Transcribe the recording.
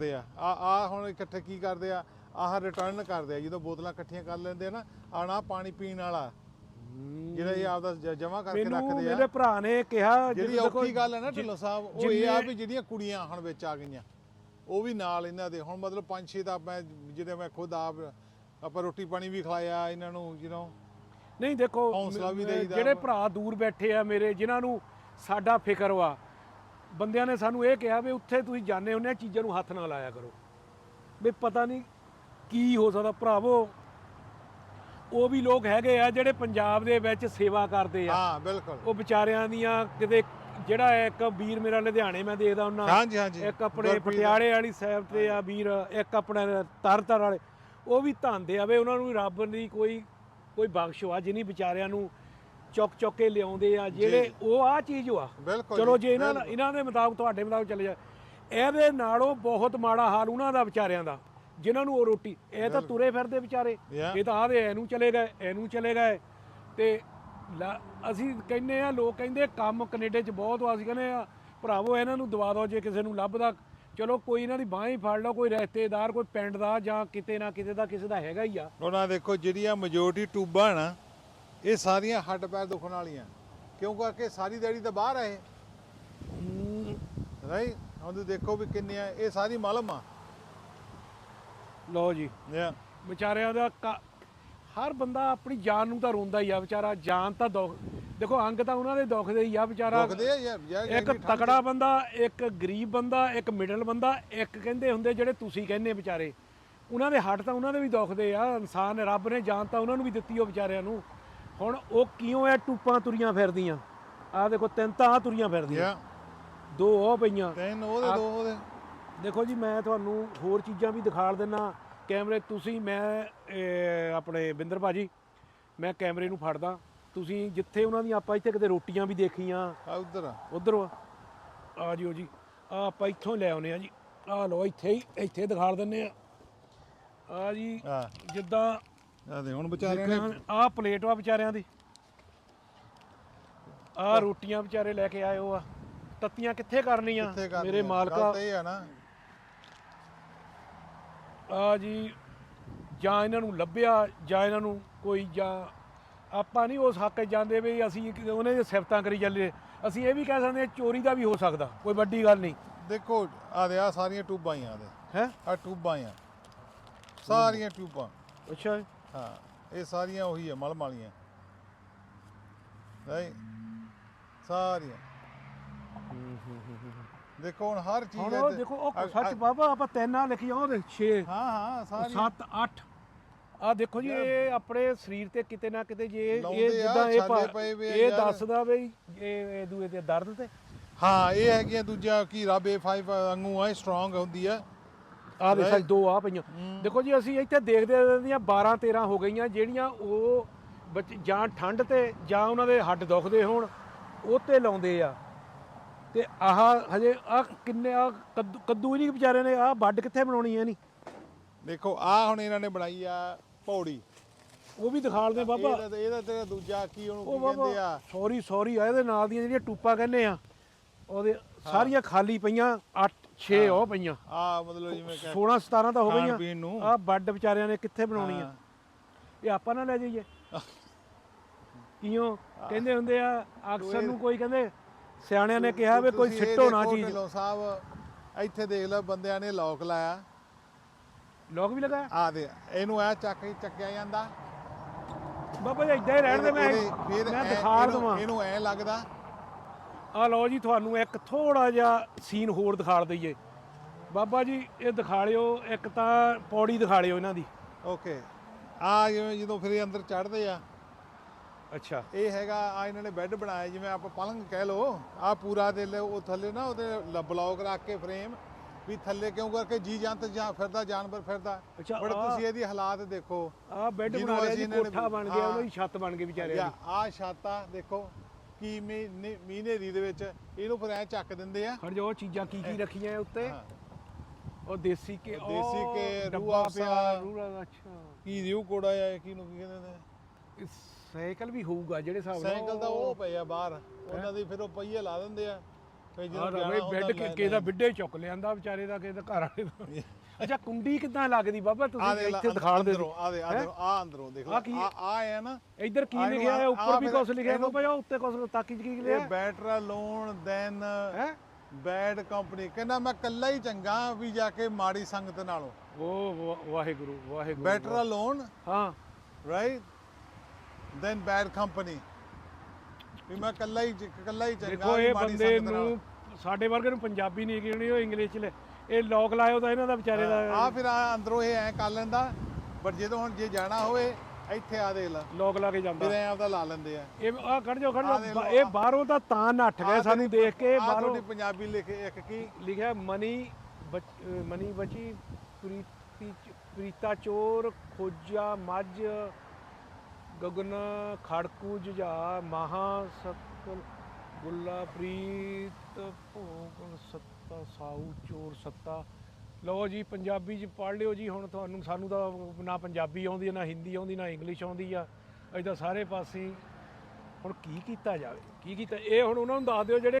ਕਰਦੇ ਆ। ਆ ਆ ਹੁਣ ਇਕੱਠੇ ਕੀ ਕਰਦੇ ਆ? ਆਹ ਰਿਟਰਨ ਕਰਦੇ ਆ। ਜਦੋਂ ਬੋਤਲਾਂ ਇਕੱਠੀਆਂ ਕਰ ਲੈਂਦੇ ਆ ਨਾ ਆਣਾ ਪਾਣੀ ਪੀਣ ਵਾਲਾ। ਜਿਹੜਾ ਇਹ ਆਪਦਾ ਜਮਾ ਕਰਕੇ ਰੱਖਦੇ ਮੇਰੇ ਆ ਭਰਾ ਨੇ ਕਿਹਾ ਜਿਹੜੀ ਔਖੀ ਗੱਲ ਹੈ ਨਾ ਢਿੱਲੋਂ ਸਾਹਿਬ ਉਹ ਇਹ ਆ ਵੀ ਜਿਹੜੀਆਂ ਕੁੜੀਆਂ ਹੁਣ ਵਿੱਚ ਆ ਗਈਆਂ ਉਹ ਵੀ ਨਾਲ ਇਹਨਾਂ ਦੇ। ਹੁਣ ਮਤਲਬ ਪੰਜ ਛੇ ਤਾਂ ਮੈਂ ਜਿਹੜੇ ਮੈਂ ਖੁਦ ਆਪ ਆਪਾਂ ਰੋਟੀ ਪਾਣੀ ਵੀ ਖਿਲਾਇਆ ਇਹਨਾਂ ਨੂੰ ਯੂ نو ਨਹੀਂ ਦੇਖੋ ਜਿਹੜੇ। ਭਰਾ ਦੂਰ ਬੈਠੇ ਆ ਮੇਰੇ ਜਿਨ੍ਹਾਂ ਨੂੰ ਸਾਡਾ ਫਿਕਰ ਵਾ ਬੰਦਿਆਂ ਨੇ ਸਾਨੂੰ ਇਹ ਕਿਹਾ ਵੀ ਉੱਥੇ ਤੁਸੀਂ ਜਾਣੇ ਹੁੰਦੇ ਆ ਚੀਜ਼ਾਂ ਨੂੰ ਹੱਥ ਨਾ ਲਾਇਆ ਕਰੋ। ਵੀ ਪਤਾ ਨਹੀਂ ਕੀ ਹੋ ਸਕਦਾ ਭਰਾਵੋ। ਉਹ ਵੀ ਲੋਕ ਹੈਗੇ ਆ ਜਿਹੜੇ ਪੰਜਾਬ ਦੇ ਵਿੱਚ ਸੇਵਾ ਕਰਦੇ ਆ। ਹਾਂ ਬਿਲਕੁਲ। ਉਹ ਵਿਚਾਰਿਆਂ ਦੀਆਂ ਕਿਤੇ ਜਿਹੜਾ ਇੱਕ ਵੀਰ ਮੇਰਾ ਲੁਧਿਆਣੇ ਮੈਂ ਦੇਖਦਾ ਉਹਨਾਂ ਹਾਂਜੀ ਹਾਂਜੀ। ਇੱਕ ਆਪਣੇ। ਪਟਿਆਲੇ ਵਾਲੀ ਸਾਈਡ ਤੇ ਆ ਵੀਰ ਇੱਕ ਆਪਣੇ ਤਰਤਰ ਵਾਲੇ। ਉਹ ਵੀ ਧੰਦੇ ਆਵੇ ਉਹਨਾਂ ਨੂੰ ਰੱਬ ਦੀ ਕੋਈ ਕੋਈ ਬਖਸ਼ ਆ ਜਿਨੀ ਵਿਚਾਰਿਆਂ ਨੂੰ ਚੁੱਕ ਚੁੱਕ ਕੇ ਲਿਆਉਂਦੇ ਆ ਜਿਹੜੇ ਉਹ ਆ ਚੀਜ਼ ਵਾ। ਬਿਲਕੁਲ ਚਲੋ ਜੀ, ਇਹਨਾਂ। ਇਹਨਾਂ ਦੇ ਮੁਤਾਬਕ ਤੁਹਾਡੇ ਮੁਤਾਬਕ ਚੱਲੇ ਜਾ। ਇਹਦੇ ਨਾਲੋਂ ਬਹੁਤ ਮਾੜਾ ਹਾਲ ਉਹਨਾਂ ਦਾ ਵਿਚਾਰਿਆਂ ਦਾ ਜਿਨ੍ਹਾਂ ਨੂੰ ਉਹ ਰੋਟੀ ਇਹ ਤਾਂ ਤੁਰੇ ਫਿਰਦੇ ਵਿਚਾਰੇ. ਇਹ ਤਾਂ ਆਦੇ ਇਹਨੂੰ ਚਲੇ ਗਏ ਇਹਨੂੰ ਚਲੇ ਗਏ। ਤੇ ਅਸੀਂ ਕਹਿੰਦੇ ਆ ਲੋਕ ਕਹਿੰਦੇ ਕੰਮ ਕੈਨੇਡਾ 'ਚ ਬਹੁਤ ਵਾ ਅਸੀਂ ਕਹਿੰਦੇ ਆ ਭਰਾਵੋ ਇਹਨਾਂ ਨੂੰ ਦਵਾ ਦਿਓ ਜੇ ਕਿਸੇ ਨੂੰ ਲੱਭਦਾ। ਚਲੋ ਕੋਈ ਇਹਨਾਂ ਦੀ ਬਾਂਹ ਹੀ ਫੜ ਲਓ ਕੋਈ ਰਿਸ਼ਤੇਦਾਰ ਕੋਈ ਪਿੰਡ ਦਾ ਜਾਂ ਕਿਤੇ ਨਾ ਕਿਤੇ ਦਾ ਕਿਸੇ ਦਾ ਹੈਗਾ ਹੀ ਆ। ਉਹਨਾਂ ਦੇਖੋ ਜਿਹੜੀਆਂ ਮੈਜੋਰਟੀ ਟੂਬਾਂ ਨਾ ਇਹ ਸਾਰੀਆਂ ਹੱਡ ਪੈਰ ਦੁਖਣ ਵਾਲੀਆਂ। ਕਿਉਂ? ਕਰਕੇ ਸਾਰੀ ਦਿਹਾੜੀ ਤਾਂ ਬਾਹਰ ਆ ਇਹ। ਰਾਈਟ ਹੁਣ ਤੁਸੀਂ ਦੇਖੋ ਵੀ ਕਿੰਨੀਆਂ ਇਹ ਸਾਰੀ ਮਲਮ ਆ। ਲਓ ਜੀ। ਯਾ। ਵਿਚਾਰਿਆਂ ਦਾ ਕ- ਹਰ ਬੰਦਾ ਆਪਣੀ ਜਾਨ ਨੂੰ ਤਾਂ ਰੋਂਦਾ ਹੀ ਆ ਵਿਚਾਰਾ ਜਾਨ ਤਾਂ ਦੁੱਖ ਦੇਖੋ ਅੰਗ ਤਾਂ ਉਹਨਾਂ ਦੇ ਦੁਖਦੇ ਹੀ ਆ ਵਿਚਾਰਾ ਦੁਖਦੇ ਆ ਯਾਰ ਯਾਰ ਇੱਕ ਇੰਨੀ ਠੰਡ ਤਕੜਾ ਬੰਦਾ ਇੱਕ ਗਰੀਬ ਬੰਦਾ ਇੱਕ ਮਿਡਲ ਬੰਦਾ ਇੱਕ ਕਹਿੰਦੇ ਹੁੰਦੇ ਜਿਹੜੇ ਤੁਸੀਂ ਕਹਿੰਦੇ ਵਿਚਾਰੇ। ਉਹਨਾਂ ਦੇ ਹੱਟ ਤਾਂ ਉਹਨਾਂ ਦੇ ਵੀ ਦੁਖਦੇ ਆ ਇਨਸਾਨ ਰੱਬ ਨੇ ਜਾਨ ਤਾਂ ਉਹਨਾਂ ਨੂੰ ਵੀ ਦਿੱਤੀ ਉਹ ਵਿਚਾਰਿਆਂ ਨੂੰ। ਹੁਣ ਉਹ ਕਿਉਂ ਐ ਟੂਪਾਂ ਤੁਰੀਆਂ ਫਿਰਦੀਆਂ? ਆਹ ਦੇਖੋ ਤਿੰਨ ਤਾਂ ਆਹ ਤੁਰੀਆਂ ਫਿਰਦੀਆਂ। ਦੋ ਉਹ ਪਈਆਂ। ਤਿੰਨ ਉਹਦੇ ਦੋ ਉਹਦੇ ਦੇਖੋ ਜੀ ਮੈਂ ਤੁਹਾਨੂੰ ਹੋਰ ਚੀਜ਼ਾਂ ਵੀ ਦਿਖਾ ਦਿੰਨਾ। ਕੈਮਰੇ ਤੁਸੀਂ ਮੈਂ ਆਪਣੇ ਬਿੰਦਰ ਭਾਜੀ ਮੈਂ ਕੈਮਰੇ ਨੂੰ ਫੜਦਾ। ਤੁਸੀਂ ਜਿੱਥੇ ਉਹਨਾਂ ਦੀਆਂ ਆਪਾਂ ਇੱਥੇ ਕਿਤੇ ਰੋਟੀਆਂ ਵੀ ਦੇਖੀਆਂ। ਆ ਉਧਰ ਆ। ਉਧਰ ਆ। ਜਿਓ ਜੀ। ਆ ਆਪਾਂ ਇੱਥੋਂ ਲੈ ਆਉਨੇ ਆ ਜੀ। ਆ ਲੋ ਇੱਥੇ ਹੀ ਇੱਥੇ ਦਿਖਾ ਦਿੰਨੇ ਆ। ਆ ਜੀ ਆ। ਜਿੱਦਾਂ ਆ ਦੇ ਹੁਣ ਵਿਚਾਰਿਆਂ ਨੇ ਆ ਪਲੇਟ ਵਾ ਵਿਚਾਰਿਆਂ ਦੀ। ਆ ਰੋਟੀਆਂ ਵਿਚਾਰੇ ਲੈ ਕੇ ਆਏ ਹੋ ਆ। ਤੱਤੀਆਂ ਕਿੱਥੇ ਕਰਨੀਆਂ? ਕਿੱਥੇ ਮੇਰੇ ਮਾਲਕਾ ਇਹ ਆ ਨਾ। ਆ ਜੀ ਜਾਂ ਇਹਨਾਂ ਨੂੰ ਲੱਭਿਆ ਜਾਂ ਇਹਨਾਂ ਨੂੰ ਕੋਈ ਜਾਂ ਆਪਾਂ ਨਹੀਂ ਉਸ ਹੱਕ 'ਚ ਜਾਂਦੇ ਵੀ ਅਸੀਂ ਇੱਕ- ਉਹਨੇ ਦੀ ਸਿਫਤਾਂ ਕਰੀ ਚੱਲੇ। ਅਸੀਂ ਇਹ ਵੀ ਕਹਿ ਸਕਦੇ ਹਾਂ ਚੋਰੀ ਦਾ ਵੀ ਹੋ ਸਕਦਾ। ਕੋਈ ਵੱਡੀ ਗੱਲ ਨਹੀਂ। ਦੇਖੋ ਆ ਦੇ ਆ ਸਾਰੀਆਂ ਟੂਬਾਂ ਹੀ ਆ ਦੇ। ਹੈ? ਆ ਟੂਬਾਂ ਹੀ ਆ। ਸਾਰੀਆਂ ਟੂਬਾਂ ਅੱਛਾ। ਹਾਂ। ਇਹ ਸਾਰੀਆਂ ਉਹੀ ਆ ਮਲਮ ਵਾਲੀਆਂ। ਰਾਈਟ ਸਾਰੀਆਂ। ਦੇਖੋ ਹੁਣ ਹਰ ਚੀਜ਼ ਹੁਣ ਉਹ ਦੇਖੋ ਉਹ ਸੱਚ ਬਾਬਾ ਆਪਾਂ ਤਿੰਨ ਆ ਲਿਖੀ ਉਹਦੇ 6 ਹਾਂ ਹਾਂ ਸਾਰੀਆਂ। 7 8 ਆ ਦੇਖੋ ਜੀ ਇਹ ਆਪਣੇ ਸਰੀਰ ਤੇ ਕਿਤੇ ਨਾ ਕਿਤੇ ਜੇ ਇਹ ਆ, ਜਿੱਦਾਂ ਇਹ ਆ ਇਹ। ਦੱਸਦਾ ਬਈ ਇਹ ਇਹ ਦੂਏ ਦੇ ਦਰਦ ਤੇ। ਹਾਂ ਇਹ ਹੈਗੀਆਂ ਦੂਜਾ ਕੀ ਰੱਬ A5 ਵਾਂਗੂ ਆ ਸਟਰੋਂਗ ਹੁੰਦੀ ਆ। ਆ ਦੇ. ਸੱਚ ਦੋ ਆ ਪਈਆਂ। ਦੇਖੋ ਜੀ ਅਸੀਂ ਇੱਥੇ ਦੇਖਦੇ ਦੀਆਂ 12 13 ਹੋ ਗਈਆਂ ਜਿਹੜੀਆਂ ਉਹ ਬੱਚ- ਜਾਂ ਠੰਡ ਤੇ ਜਾਂ ਉਹਨਾਂ ਦੇ ਹੱਡ ਦੁਖਦੇ ਹੋਣ ਉਹ ਤੇ ਲਾਉਂਦੇ ਆ। ਤੇ ਆਹ ਹਜੇ ਆ ਕਿੰਨੇ ਆ ਕੱਦੂ ਨਹੀਂ ਵਿਚਾਰੇ ਨੇ ਆ ਵੱਡ ਕਿੱਥੇ ਬਣਾਉਣੀ ਹੈ ਨਹੀਂ ਦੇਖੋ ਆ ਹੁਣ ਇਹਨਾਂ ਨੇ ਬਣਾਈ ਆ ਪੌੜੀ। ਉਹ ਵੀ ਦਿਖਾਲਦੇ ਬਾਬਾ। ਇਹਦਾ ਇਹਦਾ ਤੇਰਾ ਦੂਜਾ ਕੀ ਉਹਨੂੰ ਉਹ ਕੀ ਕਹਿੰਦੇ ਆ? ਸੌਰੀ ਸੌਰੀ ਆ ਇਹਦੇ ਨਾਲ ਦੀਆਂ ਜਿਹੜੀਆਂ ਟੂਪਾਂ ਕਹਿੰਦੇ ਆ ਉਹਦੇ ਸਾਰੀਆਂ ਖਾਲੀ ਪਈਆਂ 8 6 ਉਹ ਪਈਆਂ। ਆ ਮਤਲਬ ਜਿਵੇਂ ਕਿ 16 17 ਤਾਂ ਹੋ ਖਾਣ ਗਈਆਂ। ਨੂੰ। ਆ ਵੱਡ ਵਿਚਾਰਿਆਂ ਨੇ ਕਿੱਥੇ ਬਣਾਉਣੀ ਆ। ਇਹ ਆਪਾਂ ਨਾ ਲੈ ਜਾਈਏ। ਕਿਉਂ ਕਹਿੰਦੇ ਹੁੰਦੇ ਆ ਅਕਸਰ ਨੂੰ ਕੋਈ ਕਹਿੰਦੇ ਸਿਆਣਿਆਂ ਨੇ ਕਿਹਾ ਵੀ ਕੋਈ ਤੁਸੀਂ ਇਹ ਸਿੱਟੋ ਨਾ ਦੇਖੋ ਚੀਜ਼ ਢਿੱਲੋਂ ਸਾਹਿਬ ਇੱਥੇ ਦੇਖ ਲਓ ਬੰਦਿਆਂ ਨੇ ਲੋਕ ਲਾਇਆ। ਲੋਕ ਵੀ ਲਗਾਇਆ? ਆ ਦੇ ਇਹਨੂੰ ਐ ਚੱਕ ਹੀ ਚੱਕਿਆ ਜਾਂਦਾ। ਬਾਬਾ ਜੀ ਇਦਾਂ ਹੀ ਰਹਿਣ ਦੇ ਮੈਂ ਇਹਦੇ- ਫਿਰ ਮੈਂ ਐਂ- ਦਿਖਾ ਇਹਨੂੰ- ਦਵਾਂ। ਇਹਨੂੰ ਐ ਲੱਗਦਾ। ਆ ਲਓ ਜੀ ਤੁਹਾਨੂੰ ਇੱਕ ਥੋੜਾ ਜਿਹਾ ਸੀਨ ਹੋਰ ਦਿਖਾ ਦਈਏ। ਬਾਬਾ ਜੀ ਇਹ ਦਿਖਾ ਲਿਓ ਇੱਕ ਤਾਂ ਪੌੜੀ ਦਿਖਾ ਲਿਓ ਇਹਨਾਂ ਦੀ। ਓਕੇ ਆ ਜਿਵੇਂ ਜਦੋਂ ਫਿਰ ਇਹ ਅੰਦਰ ਚੜਦੇ ਆ। ਅੱਛਾ। ਇਹ ਹੈਗਾ ਆ ਇਹਨਾਂ ਨੇ ਬੈੱਡ ਬਣਾਇਆ ਜਿਵੇਂ ਆਪਾਂ ਪਲੰਗ ਕਹਿ ਲਓ। ਆ ਪੂਰਾ ਦੇ ਲੈ ਉਹ ਥੱਲੇ ਨਾ ਉਹਦੇ ਬਲੌਕ ਰੱਖ ਕੇ ਫਰੇਮ ਵੀ ਥੱਲੇ ਕਿਉਂ ਕਰਕੇ ਜੀ ਜੰਤ ਜਾਂ ਫਿਰਦਾ ਜਾਨਵਰ ਫਿਰਦਾ। ਬੜਾ। ਤੁਸੀਂ ਇਹਦੀ ਹਾਲਾਤ ਦੇਖੋ। ਆ ਬੈੱਡ ਬਣਾ ਲਿਆ ਜੀ ਕੋਠਾ ਬਣ ਗਿਆ ਹਾਂ। ਉਹਨਾਂ ਦੀ ਛੱਤ ਬਣ ਗਈ ਵਿਚਾਰਿਆਂ ਜਾਂ ਦੀ। ਆ ਛਾਤਾ ਦੇਖੋ। ਕੀ ਮੀ ਮੀਂਹ ਹਨੇਰੀ ਦੇ ਵਿੱਚ ਇਹਨੂੰ ਫਿਰ ਐ ਚੱਕ ਦਿੰਦੇ ਆ। ਖੜ ਜੋ ਚੀਜ਼ਾਂ ਕੀ ਕੀ ਰੱਖੀਆਂ ਉੱਤੇ। ਉਹ ਦੇਸੀ ਕੇ ਉਹ ਦੇਸੀ ਡੱਬਾ ਅਫਜ਼ਾ। ਪਿਆ ਦਾ ਅੱਛਾ। ਕੀ ਰਿਊ ਕੋੜਾ ਆ ਕੀ ਨੂੰ ਕੀ ਕਹਿੰਦੇ ਨੇ? ਸਾਈਕਲ ਵੀ ਹੋਊਗਾ ਜਿਹੜੇ ਹਿਸਾਬ ਨਾਲ ਸਾਈਕਲ ਦਾ ਉਹ ਪਏ ਆ ਬਾਹਰ। ਉਹਨਾਂ ਦੀ ਫਿਰ ਉਹ ਪਹੀਏ ਲਾ ਦਿੰਦੇ ਆ। ਫਿਰ ਆਹ ਜਦੋਂ ਬੈੱਡ ਲੈ- ਕਿਸੇ ਦਾ ਵਿੱਡੇ ਚੁੱਕ ਲਿਆਂਦਾ ਵਿਚਾਰੇ ਦਾ ਕਿਸੇ ਦਾ ਘਰ ਵਾਲੇ ਦਾ। ਅੱਛਾ ਕੁੰਡੀ ਕਿੱਦਾਂ ਲੱਗਦੀ ਬਾਬਾ ਤੁਸੀਂ ਇੱਥੇ ਦਿਖਾ ਦੇ ਅੰਦਰੋਂ ਆ ਦੇ ਆ ਦੇ ਆ ਅੰਦਰੋਂ ਦੇਖੋ ਹੈ? ਆ ਆ ਹੈ ਨਾ। ਇੱਧਰ ਕੀ ਲਿਖਿਆ ਹੈ? ਉੱਪਰ ਵੀ ਕੁਝ ਲਿਖਿਆ ਇਹਨੂੰ- ਬਾਬਾ ਉੱਤੇ ਕੁਝ ਤਾਕੀ ਚ ਕੀ ਲਿਖਿਆ ਇਹ ਬੈਟਰ ਲੋਨ ਦੈਨ ਹੈ? Bad company. ਕਹਿੰਦਾ ਮੈਂ ਕੱਲਾ ਹੀ ਚੰਗਾ ਵੀ ਜਾ ਕੇ ਮਾੜੀ ਸੰਗਤ ਨਾਲੋਂ। ਵਾ- ਵਾਹਿਗੁਰੂ ਵਾਹਿਗੁਰੂ ਬੈਟਰ ਲੋਨ ਹਾਂ। ਰਾਈਟ ਦੈਨ ਬੈਡ ਕੰਪਨੀ ਵੀ ਮੈਂ ਕੱਲਾ ਹੀ ਕੱਲਾ ਹੀ ਚੰਗਾ ਦੇਖੋ ਇਹ ਮਾੜੀ ਬੰਦੇ ਸੰਗਤ ਨਾਲੋਂ। ਨੂੰ ਸਾਡੇ ਵਰਗੇ ਨੂੰ ਪੰਜਾਬੀ ਨਹੀਂ ਗਿਣੀ ਉਹ ਇੰਗਲਿਸ਼ ਚ ਲੈ ਇਹ ਲੋਕ ਲਾਇਓ ਤਾਂ ਇਹਨਾਂ ਦਾ ਵਿਚਾਰੇ ਦਾ ਆ ਫਿਰ ਆ ਅੰਦਰੋਂ ਇਹ ਐ ਕਰ ਲੈਂਦਾ ਪਰ ਜਦੋਂ ਹੁਣ ਜੇ ਜਾਣਾ ਹੋਵੇ ਇੱਥੇ ਆ ਦੇ ਲਾ। ਲੋਕ ਲਾ ਕੇ ਜਾਂਦਾ। ਫਿਰ ਐ ਆਪਦਾ ਲਾ ਲੈਂਦੇ ਆ। ਇਹ ਆ ਖੜ ਜਾਓ ਖੜ ਦੇਖ ਜਾਓ। ਇਹ ਬਾਹਰੋਂ ਤਾਂ ਤਾਂ ਨੱਠ ਗਏ ਸਾਨੂੰ ਦੇਖ ਕੇ ਬਾਹਰੋਂ ਤੁਹਾਡੀ ਪੰਜਾਬੀ ਲਿਖੇ ਇੱਕ ਕੀ? ਲਿਖਿਆ ਮਨੀ ਮਨੀ ਬਚੀ ਪ੍ਰੀਤੀ ਪ੍ਰੀਤਾ ਚੋਰ ਖੋਜਾ ਮੱਝ ਗਗਨ ਖੜਕੂ ਜੁਝਾ ਮਹਾ ਸਤਲ ਗੁੱਲਾ ਪ੍ਰੀਤ ਭੋਗ ਸੱਤਾ ਸਾਊ ਚੋਰ ਸੱਤਾ। ਲਓ ਜੀ ਪੰਜਾਬੀ ਚ ਪੜ੍ਹ ਲਿਓ ਜੀ ਹੁਣ ਤੁਹਾਨੂੰ ਸਾਨੂੰ ਤਾਂ ਨਾ ਪੰਜਾਬੀ ਆਉਂਦੀ ਹੈ, ਨਾ ਹਿੰਦੀ ਆਉਂਦੀ ਨਾ ਇੰਗਲਿਸ਼ ਆਉਂਦੀ ਆ। ਅਸੀਂ ਤਾਂ ਸਾਰੇ ਪਾਸੇ ਹੁਣ ਕੀ ਕੀਤਾ ਜਾਵੇ? ਕੀ ਕੀਤਾ? ਇਹ ਹੁਣ ਉਹਨਾਂ ਨੂੰ ਦੱਸ ਦਿਓ ਜਿਹੜੇ